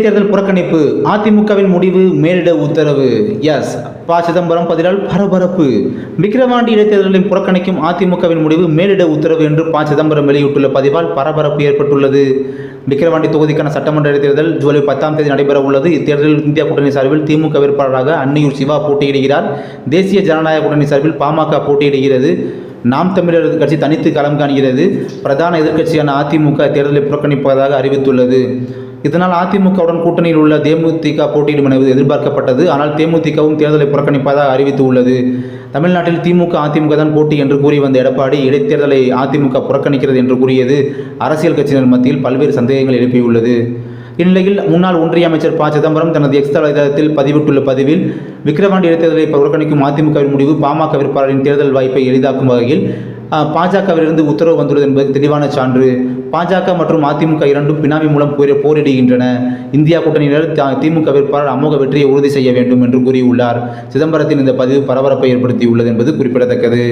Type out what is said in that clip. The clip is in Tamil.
தேர்தல் புறக்கணிப்பு. அதிமுகவின் முடிவு மேலிட உத்தரவு. எஸ். ப. சிதம்பரம் பதிலால் பரபரப்பு. விக்கிரவாண்டி இடைத்தேர்தலில் புறக்கணிக்கும் அதிமுகவின் முடிவு மேலிட உத்தரவு என்று ப. சிதம்பரம் வெளியிட்டுள்ள பதிவால் பரபரப்பு ஏற்பட்டுள்ளது. விக்கிரவாண்டி தொகுதிக்கான சட்டமன்ற இடைத்தேர்தல் ஜூலை பத்தாம் தேதி நடைபெற உள்ளது இத்தேர்தலில் இந்தியா கூட்டணி சார்பில் திமுக வேட்பாளராக அன்னியூர் சிவா போட்டியிடுகிறார். தேசிய ஜனநாயக கூட்டணி சார்பில் பாமக போட்டியிடுகிறது. நாம் தமிழர் கட்சி தனித்து களம் காண்கிறது. பிரதான எதிர்க்கட்சியான அதிமுக தேர்தலை புறக்கணிப்பதாக அறிவித்துள்ளது. இதனால் அதிமுகவுடன் கூட்டணியில் உள்ள தேமுதிக போட்டியிடும் என்பது எதிர்பார்க்கப்பட்டது. ஆனால் தேமுதிகவும் தேர்தலை புறக்கணிப்பதாக அறிவித்து உள்ளது தமிழ்நாட்டில் திமுக அதிமுக தான் போட்டி என்று கூறி வந்த எடப்பாடி இடைத்தேர்தலை அதிமுக புறக்கணிக்கிறது என்று கூறியது அரசியல் கட்சியினர் மத்தியில் பல்வேறு சந்தேகங்கள் எழுப்பியுள்ளது. இந்நிலையில் முன்னாள் ஒன்றிய அமைச்சர் ப. சிதம்பரம் தனது எக்ஸ் தளத்தில் பதிவிட்டுள்ள பதிவில் விக்கிரவாண்டி இடைத்தேர்தலை புறக்கணிக்கும் அதிமுகவின் முடிவு பாமக வேட்பாளரின் தேர்தல் வாய்ப்பை எளிதாக்கும் வகையில் பாஜகவிலிருந்து உத்தரவு வந்துள்ளது என்பது தெளிவான சான்று. பாஜக மற்றும் அதிமுக இரண்டும் பினாமி மூலம் போரி- போரிடுகின்றன. இந்தியா கூட்டணியினர் த- திமுக வேட்பாளர் அமோக வெற்றியை உறுதி செய்ய வேண்டும் என்று கூறியுள்ளார். சிதம்பரத்தின் இந்த பதிவு பரபரப்பை ஏற்படுத்தியுள்ளது என்பது குறிப்பிடத்தக்கது.